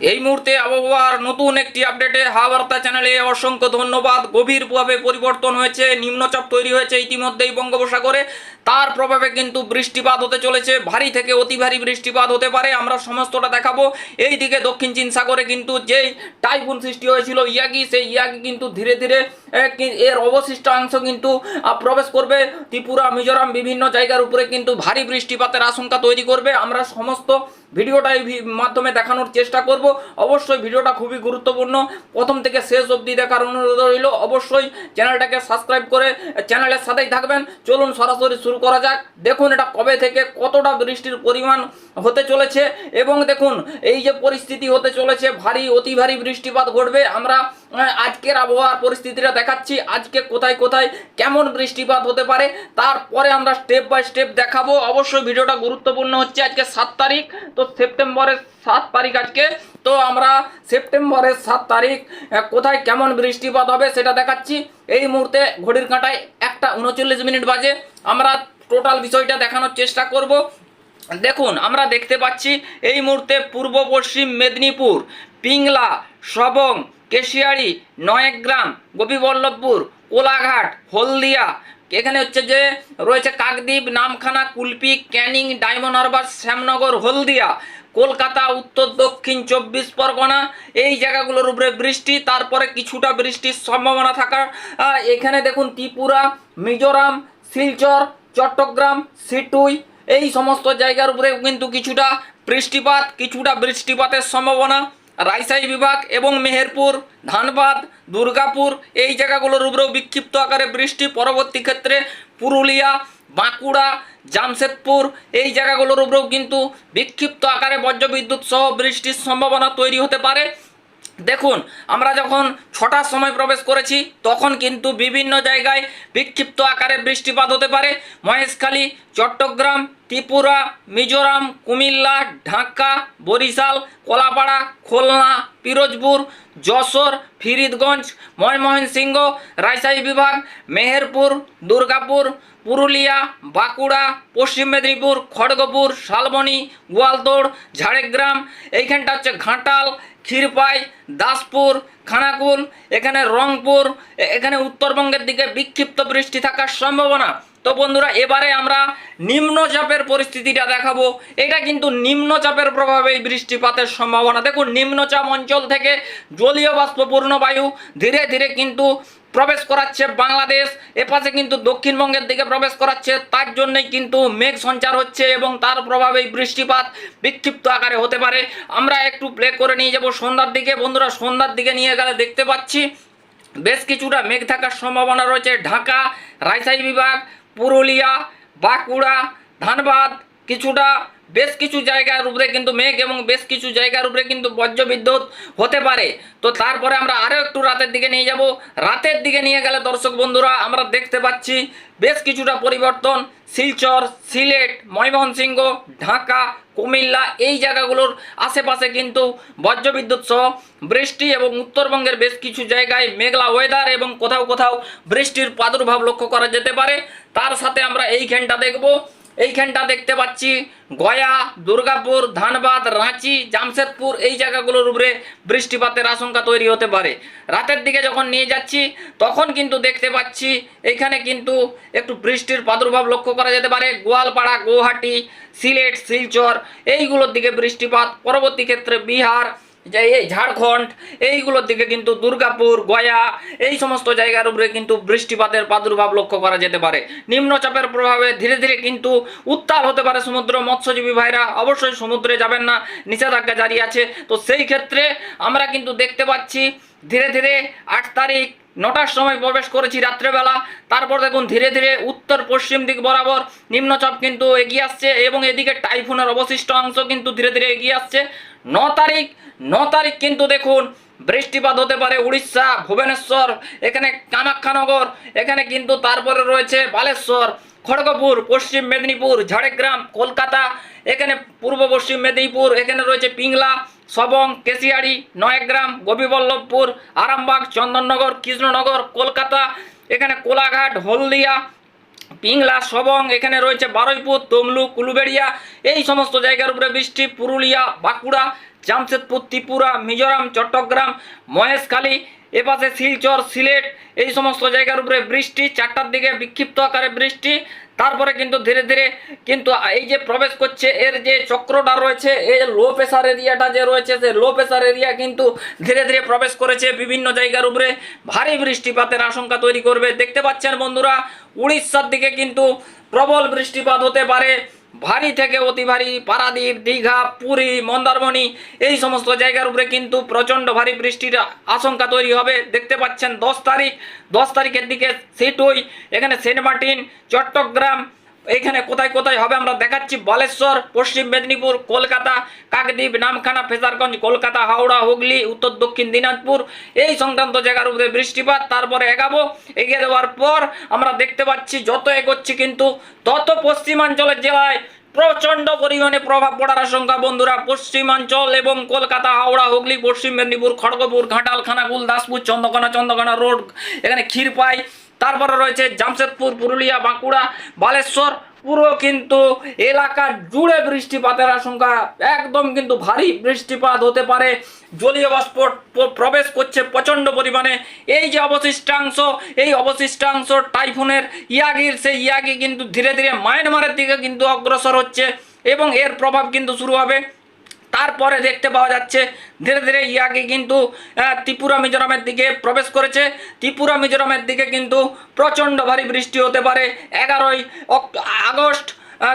এই মুহূর্তে আবহাওয়ার নতুন একটি আপডেটে হাওয়ার্তা চ্যানেলে অসংখ্য ধন্যবাদ। গভীরভাবে পরিবর্তন হয়েছে, নিম্নচাপ তৈরি হয়েছে ইতিমধ্যেই বঙ্গোপসাগরে। তার প্রভাবে কিন্তু বৃষ্টিপাত হতে চলেছে, ভারী থেকে অতি ভারী বৃষ্টিপাত হতে পারে। আমরা সমস্তটা দেখাবো। এই দিকে দক্ষিণ চীন সাগরে কিন্তু যেই টাইফুন সৃষ্টি হয়েছিল, ইয়াগি, সেই ইয়াগি কিন্তু ধীরে ধীরে এর অবশিষ্ট অংশ কিন্তু প্রবেশ করবে। ত্রিপুরা, মিজোরাম বিভিন্ন জায়গার উপরে কিন্তু ভারী বৃষ্টিপাতের আশঙ্কা তৈরি করবে। আমরা সমস্ত ভিডিওটাই এই মাধ্যমে দেখানোর চেষ্টা করব। অবশ্যই ভিডিওটা খুবই গুরুত্বপূর্ণ। প্রথম থেকে শেষ অবধি দেখার অনুরোধ রইল। অবশ্যই চ্যানেলটাকে সাবস্ক্রাইব করে চ্যানেলের সাথেই থাকবেন। চলুন সরাসরি শুরু করা যাক। দেখুন এটা কবে থেকে কতটা বৃষ্টির পরিমাণ হতে চলেছে। এবং দেখুন, এই যে পরিস্থিতি হতে চলেছে, ভারী, অতি ভারী বৃষ্টিপাত ঘটবে। আমরা আজকের আবহাওয়ার পরিস্থিতিটা দেখাচ্ছি। আজকে কোথায় কোথায় কেমন বৃষ্টিপাত হতে পারে, তারপরে আমরা স্টেপ বাই স্টেপ দেখাবো। অবশ্যই ভিডিওটা গুরুত্বপূর্ণ হচ্ছে আজকে সাত তারিখ, তো সেপ্টেম্বরের সাত তারিখ আজকে। তো আমরা সেপ্টেম্বরের সাত তারিখ কোথায় কেমন বৃষ্টিপাত হবে সেটা দেখাচ্ছি। এই মুহূর্তে ঘড়ির কাঁটায় একটা উনচল্লিশ মিনিট বাজে। আমরা টোটাল বিষয়টা দেখানোর চেষ্টা করব। দেখুন, আমরা দেখতে পাচ্ছি এই মুহূর্তে পূর্ব পশ্চিম মেদিনীপুর, পিংলা, সবং কেশিয়ারি, নয়গ্রাম, গোপীবল্লভপুর, কোলাঘাট, হলদিয়া। এখানে হচ্ছে যে রয়েছে কাকদ্বীপ, নামখানা, কুলপি, ক্যানিং, ডায়মন্ড হারবার, শ্যামনগর, হলদিয়া। কলকাতা, উত্তর, দক্ষিণ, চব্বিশ পরগনা। এই জায়গাগুলোর উপরে বৃষ্টি, তারপরে কিছুটা বৃষ্টির সম্ভাবনা থাকার। এখানে দেখুন ত্রিপুরা, মিজোরাম, শিলচর, চট্টগ্রাম, সিটুই। এই সমস্ত জায়গার উপরে কিন্তু কিছুটা বৃষ্টিপাত, কিছুটা বৃষ্টিপাতের সম্ভাবনা। রাইসাই বিভাগ এবং মেহেরপুর, ধানবাদ, দুর্গাপুর এই জায়গাগুলোর উপরেও বিক্ষিপ্ত আকারে বৃষ্টি পরবর্তী ক্ষেত্রে পুরুলিয়া, বাঁকুড়া, জামশেদপুর এই জায়গাগুলোর উপরেও কিন্তু বিক্ষিপ্ত আকারে বজ্রবিদ্যুৎ সহ বৃষ্টির সম্ভাবনা তৈরি হতে পারে। দেখুন, আমরা যখন ছটার সময় প্রবেশ করেছি, তখন কিন্তু বিভিন্ন জায়গায় বিক্ষিপ্ত আকারে বৃষ্টিপাত হতে পারে। মহেশখালী, চট্টগ্রাম, ত্রিপুরা, মিজোরাম, কুমিল্লা, ঢাকা, বরিশাল, কলাপাড়া, খুলনা, পিরোজপুর, যশোর ফিরিদগঞ্জ ময়মনসিংহ, রাজশাহী বিভাগ, মেহেরপুর, দুর্গাপুর, পুরুলিয়া, বাঁকুড়া, পশ্চিম মেদিনীপুর, খড়গপুর, শালবনী, গোয়ালতোড়, ঝাড়গ্রাম, এইখানটা হচ্ছে ঘাটাল ক্ষীরপাই, দাসপুর, খানাকুল, এখানে রংপুর এখানে উত্তরবঙ্গের দিকে বিক্ষিপ্ত বৃষ্টি থাকার সম্ভাবনা। তো বন্ধুরা, এবারে আমরা নিম্নচাপের পরিস্থিতিটা দেখাবো। এটা কিন্তু নিম্নচাপের প্রভাবে বৃষ্টিপাতের সম্ভাবনা। দেখুন নিম্নচাপ অঞ্চল থেকে জলীয় বাষ্পপূর্ণ বায়ু ধীরে ধীরে কিন্তু প্রবেশ করাচ্ছে বাংলাদেশ। এপাশে কিন্তু দক্ষিণবঙ্গের দিকে প্রবেশ করাচ্ছে। তার জন্যই কিন্তু মেঘ সঞ্চার হচ্ছে এবং তার প্রভাবে এই বৃষ্টিপাত বিক্ষিপ্ত আকারে হতে পারে। আমরা একটু প্লে করে নিয়ে যাব সন্ধ্যার দিকে। বন্ধুরা, সন্ধ্যার দিকে নিয়ে গেলে দেখতে পাচ্ছি বেশ কিছুটা মেঘ থাকার সম্ভাবনা রয়েছে। ঢাকা, রাজশাহী বিভাগ, পুরুলিয়া, বাঁকুড়া, ধানবাদ কিছুটা বেশ কিছু জায়গার উপরে কিন্তু মেঘ এবং বেশ কিছু জায়গার উপরে কিন্তু বজ্র বিদ্যুৎ হতে পারে। তো তারপরে আমরা আরও একটু রাতের দিকে নিয়ে যাব। রাতের দিকে নিয়ে গেলে দর্শক বন্ধুরা, আমরা দেখতে পাচ্ছি বেশ কিছুটা পরিবর্তন। শিলচর, সিলেট, ময়মনসিংহ, ঢাকা, কুমিল্লা এই জায়গাগুলোর আশেপাশে কিন্তু বজ্রবিদ্যুৎ সহ বৃষ্টি এবং উত্তরবঙ্গের বেশ কিছু জায়গায় মেঘলা ওয়েদার এবং কোথাও কোথাও বৃষ্টির প্রাদুর্ভাব লক্ষ্য করা যেতে পারে। তার সাথে আমরা এই এইখানটা দেখব। এইখানটা দেখতে পাচ্ছি, গয়া, দুর্গাপুর, ধানবাদ, রাঁচি, জামশেদপুর, এই জায়গাগুলোর উপরে বৃষ্টিপাতের আশঙ্কা তৈরি হতে পারে। রাতের দিকে যখন নিয়ে যাচ্ছি, তখন কিন্তু দেখতে পাচ্ছি, এখানে কিন্তু একটু বৃষ্টির প্রাদুর্ভাব লক্ষ্য করা যেতে পারে। গোয়ালপাড়া গুয়াহাটি সিলেট, শিলচর, এইগুলোর দিকে বৃষ্টিপাত। পরবর্তী ক্ষেত্রে বিহার যে এই ঝাড়খণ্ড, এইগুলোর দিকে কিন্তু দুর্গাপুর, গয়া, এই সমস্ত জায়গার উপরে কিন্তু বৃষ্টিপাতের প্রাদুর্ভাব লক্ষ্য করা যেতে পারে। নিম্নচাপের প্রভাবে ধীরে ধীরে কিন্তু উত্তাল হতে পারে সমুদ্র। মৎস্যজীবী ভাইরা অবশ্যই সমুদ্রে যাবেন না, নিষেধাজ্ঞা জারি আছে। তো সেই ক্ষেত্রে আমরা কিন্তু দেখতে পাচ্ছি, ধীরে ধীরে আট তারিখ নটার সময় প্রবেশ করেছি রাত্রেবেলা। তারপর দেখুন ধীরে ধীরে উত্তর পশ্চিম দিক বরাবর নিম্নচাপ কিন্তু এগিয়ে আসছে এবং এদিকে টাইফুনের অবশিষ্ট অংশ কিন্তু ধীরে ধীরে এগিয়ে আসছে। ন তারিখ ন তারিখ কিন্তু দেখুন বৃষ্টিপাত হতে পারে উড়িষ্যা, ভুবনেশ্বর, এখানে কামাখ্যানগর, এখানে কিন্তু তারপরে রয়েছে বালেশ্বর। খড়গপুর, পশ্চিম মেদিনীপুর, ঝাড়গ্রাম, কলকাতা, এখানে পূর্ব পশ্চিম মেদিনীপুর, এখানে রয়েছে পিংলা, সবং, কেশিয়াড়ি, নয়গ্রাম, গোপীবল্লভপুর, আরামবাগ, চন্দননগর, কৃষ্ণনগর, কলকাতা, এখানে কোলাঘাট, হলদিয়া, পিংলা, সবং, এখানে রয়েছে বারুইপুর, তমলুক, কুলুবেড়িয়া, এই সমস্ত জায়গার উপরে বৃষ্টি, পুরুলিয়া, বাঁকুড়া, জামশেদপুর, ত্রিপুরা, মিজোরাম, চট্টগ্রাম, মহেশখালী এপাশে শিলচর, সিলেট, এই সমস্ত জায়গার উপরে বৃষ্টি, চারটার দিকে বিক্ষিপ্ত আকারে বৃষ্টি। তারপরে কিন্তু ধীরে ধীরে কিন্তু এই যে প্রবেশ করছে, এর যে চক্রটা রয়েছে, এই লো প্রেসার এরিয়াটা যে রয়েছে, সে লো প্রেসার এরিয়া কিন্তু ধীরে ধীরে প্রবেশ করেছে বিভিন্ন জায়গার উপরে। ভারী বৃষ্টিপাতের আশঙ্কা তৈরি করবে। দেখতে পাচ্ছেন বন্ধুরা, উড়িষ্যার দিকে কিন্তু প্রবল বৃষ্টিপাত হতে পারে। ভারী থেকে অতি ভারী, পারাদ্বীপ, দীঘা, পুরী, মন্দারমণি, এই সমস্ত জায়গার উপরে কিন্তু প্রচণ্ড ভারী বৃষ্টির আশঙ্কা তৈরি হবে। দেখতে পাচ্ছেন দশ তারিখ, দশ তারিখের দিকে সিটুই, এখানে সেন্ট মার্টিন, চট্টগ্রাম এইখানে কোথায় কোথায় হবে আমরা দেখাচ্ছি বালেশ্বর, পশ্চিম মেদিনীপুর, কলকাতা, কাকদ্বীপ, নামখানা, ফেজারগঞ্জ, কলকাতা, হাওড়া, হুগলি, উত্তর, দক্ষিণ দিনাজপুর। এই সংক্রান্ত জায়গার উপরে বৃষ্টিপাত, তারপরে এগাবো। এগিয়ে দেওয়ার পর আমরা দেখতে পাচ্ছি যত এগোচ্ছি কিন্তু তত পশ্চিমাঞ্চলের জেলায় প্রচণ্ড পরিমাণে প্রভাব পড়ার আশঙ্কা বন্ধুরা। পশ্চিমাঞ্চল এবং কলকাতা, হাওড়া, হুগলি, পশ্চিম মেদিনীপুর, খড়গপুর, ঘাটাল, খানাকুল, দাসপুর, চন্দ্রকোনা চন্দ্রকোনা রোড, এখানে ক্ষীরপাই তারপরে রয়েছে জামশেদপুর, পুরুলিয়া, বাঁকুড়া, বালেশ্বর, পুরো কিন্তু এলাকা জুড়ে বৃষ্টিপাতের আশঙ্কা। একদম কিন্তু ভারী বৃষ্টিপাত হতে পারে। জলীয় বাষ্প প্রবেশ করছে প্রচণ্ড পরিমাণে। এই যে অবশিষ্টাংশ, এই অবশিষ্টাংশ টাইফুনের ইয়াগির, সেই ইয়াগি কিন্তু ধীরে ধীরে মায়ানমারের দিকে কিন্তু অগ্রসর হচ্ছে এবং এর প্রভাব কিন্তু শুরু হবে। তারপরে দেখতে পাওয়া যাচ্ছে, ধীরে ধীরে ইয়াকে কিন্তু ত্রিপুরা, মিজোরামের দিকে প্রবেশ করেছে। ত্রিপুরা, মিজোরামের দিকে কিন্তু প্রচণ্ড ভারী বৃষ্টি হতে পারে। এগারোই আগস্ট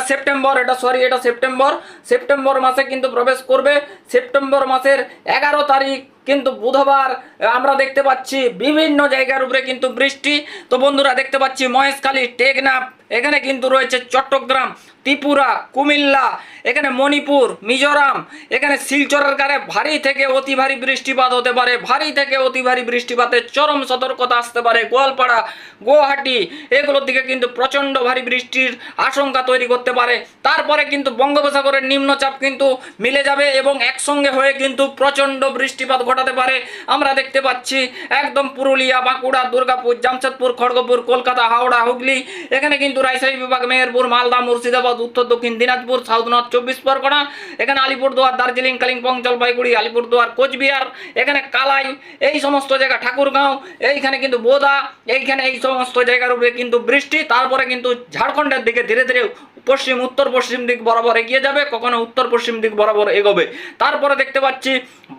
সেপ্টেম্বর, এটা সরি এটা সেপ্টেম্বর। সেপ্টেম্বর মাসে কিন্তু প্রবেশ করবে। সেপ্টেম্বর মাসের এগারো তারিখ কিন্তু বুধবার আমরা দেখতে পাচ্ছি বিভিন্ন জায়গার উপরে কিন্তু বৃষ্টি। তো বন্ধুরা, দেখতে পাচ্ছি মহেশখালী, টেকনাফ এখানে কিন্তু রয়েছে চট্টগ্রাম, ত্রিপুরা, কুমিল্লা, এখানে মণিপুর, মিজোরাম, এখানে শিলচরের কারে ভারী থেকে অতি ভারী বৃষ্টিপাত হতে পারে, ভারী থেকে অতি ভারী বৃষ্টিপাতের চরম সতর্কতা আসতে পারে, গোয়ালপাড়া, গুয়াহাটি, এগুলোর দিকে কিন্তু প্রচণ্ড ভারী বৃষ্টির আশঙ্কা তৈরি করতে পারে। তারপরে কিন্তু বঙ্গোপসাগরের নিম্নচাপ কিন্তু মিলে যাবে এবং একসঙ্গে হয়ে কিন্তু প্রচণ্ড বৃষ্টিপাত ঘটাতে পারে। আমরা দেখতে পাচ্ছি একদম পুরুলিয়া, বাঁকুড়া, দুর্গাপুর, জামশেদপুর, খড়গপুর, কলকাতা, হাওড়া, হুগলি, এখানে কিন্তু রাজশাহী বিভাগ মেহেরপুর, মালদা, মুর্শিদাবাদ, উত্তর, দক্ষিণ দিনাজপুর, সাউথ নর্থ, চব্বিশ পরগনা, এখানে আলিপুরদুয়ার, দার্জিলিং, কালিম্পং, জলপাইগুড়ি, আলিপুরদুয়ার, কোচবিহার, এখানে কালাই, এই সমস্ত জায়গা ঠাকুরগাঁও, এইখানে কিন্তু বোদা, এইখানে এই সমস্ত জায়গার উপরে কিন্তু বৃষ্টি, তারপরে কিন্তু ঝাড়খণ্ডের দিকে ধীরে ধীরে পশ্চিম, উত্তর পশ্চিম দিক বরাবর এগিয়ে যাবে, কখনো উত্তর পশ্চিম দিক বরাবর এগোবে। তারপরে দেখতে পাচ্ছি,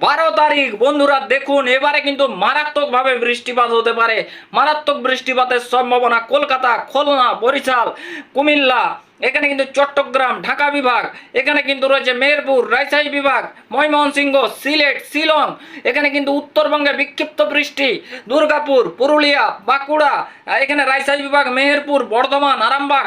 বারো তারিখ, বন্ধুরা দেখুন, এবারে কিন্তু মারাত্মকভাবে বৃষ্টিপাত হতে পারে। মারাত্মক বৃষ্টিপাতের সম্ভাবনা কলকাতা, খুলনা, বরিশাল, কুমিল্লা, এখানে কিন্তু চট্টগ্রাম, ঢাকা বিভাগ, এখানে কিন্তু রয়েছে মেহেরপুর, রাজশাহী বিভাগ, ময়মনসিংহ, সিলেট, শিলং, এখানে কিন্তু উত্তরবঙ্গে বিক্ষিপ্ত বৃষ্টি, দুর্গাপুর, পুরুলিয়া, বাঁকুড়া, এখানে রাজশাহী বিভাগ, মেহেরপুর, বর্ধমান, আরামবাগ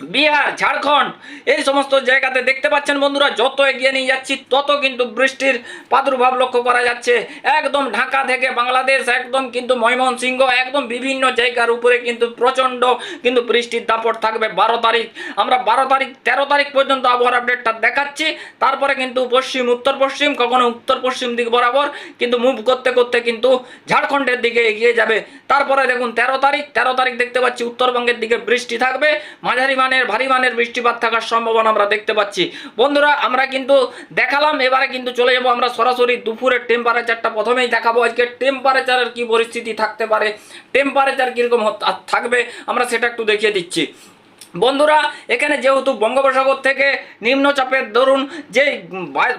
বিহার, ঝাড়খণ্ড, এই সমস্ত জায়গাতে দেখতে পাচ্ছেন বন্ধুরা, যত এগিয়ে নিয়ে যাচ্ছি, তত কিন্তু বৃষ্টির প্রাদুর্ভাব লক্ষ্য করা যাচ্ছে। একদম ঢাকা থেকে বাংলাদেশ, একদম কিন্তু ময়মনসিংহ, একদম বিভিন্ন জায়গার উপরে কিন্তু প্রচণ্ড কিন্তু বৃষ্টির দাপট থাকবে বারো তারিখ। আমরা বারো তারিখ, তেরো তারিখ পর্যন্ত আবহাওয়ার আপডেটটা দেখাচ্ছি। তারপরে কিন্তু পশ্চিম, উত্তর পশ্চিম, কখনো উত্তর পশ্চিম দিক বরাবর কিন্তু মুভ করতে করতে কিন্তু ঝাড়খণ্ডের দিকে এগিয়ে যাবে। তারপরে দেখুন, তেরো তারিখ তেরো তারিখ দেখতে পাচ্ছি, উত্তরবঙ্গের দিকে বৃষ্টি থাকবে। মাঝারি মানের, ভারী মানের বৃষ্টিপাত থাকার সম্ভাবনা আমরা দেখতে পাচ্ছি। বন্ধুরা, আমরা কিন্তু দেখালাম, এবারে কিন্তু চলে যাব আমরা সরাসরি দুপুরের টেম্পারেচারটা প্রথমেই দেখাবো। আজকে টেম্পারেচারের কি পরিস্থিতি থাকতে পারে টেম্পারেচার কীরকম থাকবে, আমরা সেটা একটু দেখিয়ে দিচ্ছি। বন্ধুরা, এখানে যেহেতু বঙ্গোপসাগর থেকে নিম্নচাপের দরুন যে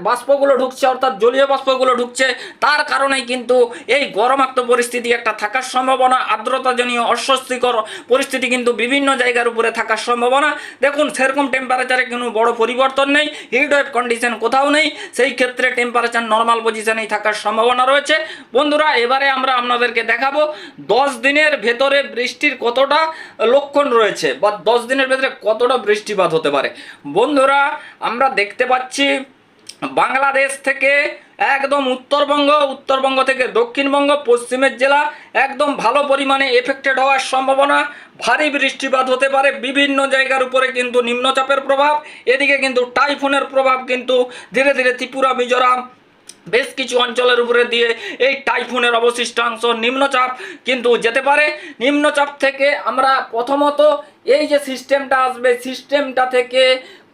বাষ্পগুলো ঢুকছে, অর্থাৎ জলীয় বাষ্পগুলো ঢুকছে, তার কারণেই কিন্তু এই গরমাক্ত পরিস্থিতি একটা থাকার সম্ভাবনা, আর্দ্রতাজনীয় অস্বস্তিকর পরিস্থিতি কিন্তু বিভিন্ন জায়গার উপরে থাকার সম্ভাবনা। দেখুন, সেরকম টেম্পারেচারে কোনো বড় পরিবর্তন নেই হিট ওয়েভ কন্ডিশন কোথাও নেই, সেই ক্ষেত্রে টেম্পারেচার নর্মাল পজিশনেই থাকার সম্ভাবনা রয়েছে। বন্ধুরা, এবারে আমরা আপনাদেরকে দেখাবো, দশ দিনের ভেতরে বৃষ্টির কতটা লক্ষণ রয়েছে, বা দশ দিনের ভেতরে কতটা বৃষ্টিপাত হতে পারে? বন্ধুরা, আমরা দেখতে পাচ্ছি বাংলাদেশ থেকে একদম উত্তরবঙ্গ উত্তরবঙ্গ থেকে দক্ষিণবঙ্গ, পশ্চিমের জেলা একদম ভালো পরিমাণে এফেক্টেড হওয়ার সম্ভাবনা। ভারী বৃষ্টিপাত হতে পারে বিভিন্ন জায়গার উপরে কিন্তু নিম্নচাপের প্রভাব, এদিকে কিন্তু টাইফুনের প্রভাব কিন্তু ধীরে ধীরে ত্রিপুরা, মিজোরাম বেশ কিছু অঞ্চলের উপরে দিয়ে এই টাইফুনের অবশিষ্টাংশ নিম্নচাপ কিন্তু যেতে পারে। নিম্নচাপ থেকে আমরা প্রথমত এই যে সিস্টেমটা আসবে, সিস্টেমটা থেকে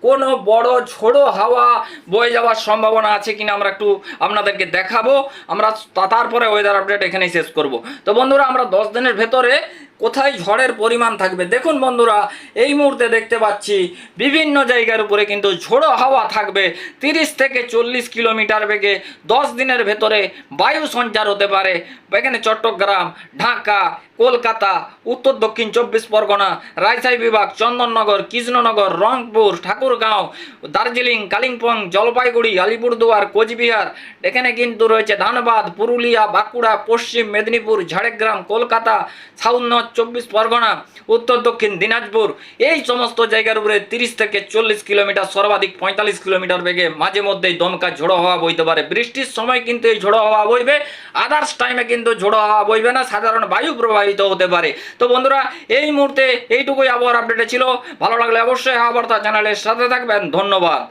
কোনো বড় ঝোড়ো হাওয়া বয়ে যাওয়ার সম্ভাবনা আছে কিনা আমরা একটু আপনাদেরকে দেখাবো। আমরা তারপরে ওয়েদার আপডেট এখানেই শেষ করব। তো বন্ধুরা, আমরা দশ দিনের ভেতরে কোথায় ঝড়ের পরিমাণ থাকবে? দেখুন বন্ধুরা, এই মুহূর্তে দেখতে পাচ্ছি বিভিন্ন জায়গার উপরে কিন্তু ঝোড়ো হাওয়া থাকবে। তিরিশ থেকে চল্লিশ কিলোমিটার বেগে দশ দিনের ভেতরে বায়ু সঞ্চার হতে পারে। এখানে চট্টগ্রাম, ঢাকা কলকাতা, উত্তর, দক্ষিণ চব্বিশ পরগনা, রাজশাহী বিভাগ, চন্দননগর, কৃষ্ণনগর, রংপুর, ঠাকুরগাঁও, দার্জিলিং, কালিম্পং, জলপাইগুড়ি, আলিপুরদুয়ার, কোচবিহার, এখানে কিন্তু রয়েছে ধানবাদ, পুরুলিয়া, বাঁকুড়া, পশ্চিম মেদিনীপুর, ঝাড়গ্রাম, কলকাতা, সাউথ চব্বিশ পরগনা, উত্তর, দক্ষিণ দিনাজপুর। এই সমস্ত জায়গার উপরে তিরিশ থেকে চল্লিশ কিলোমিটার, সর্বাধিক পঁয়তাল্লিশ কিলোমিটার বেগে মাঝে মধ্যেই দমকা ঝোড়ো হওয়া বইতে পারে। বৃষ্টির সময় কিন্তু এই ঝোড়ো হওয়া বইবে আদার্স টাইমে কিন্তু ঝোড়ো হওয়া বইবে না। সাধারণ বায়ু প্রবাহিত হতে পারে। তো বন্ধুরা, এই মুহূর্তে এইটুকুই আবহাওয়ার আপডেটে ছিল। ভালো লাগলে অবশ্যই আবার তার চ্যানেলের সাথে থাকবেন। ধন্যবাদ।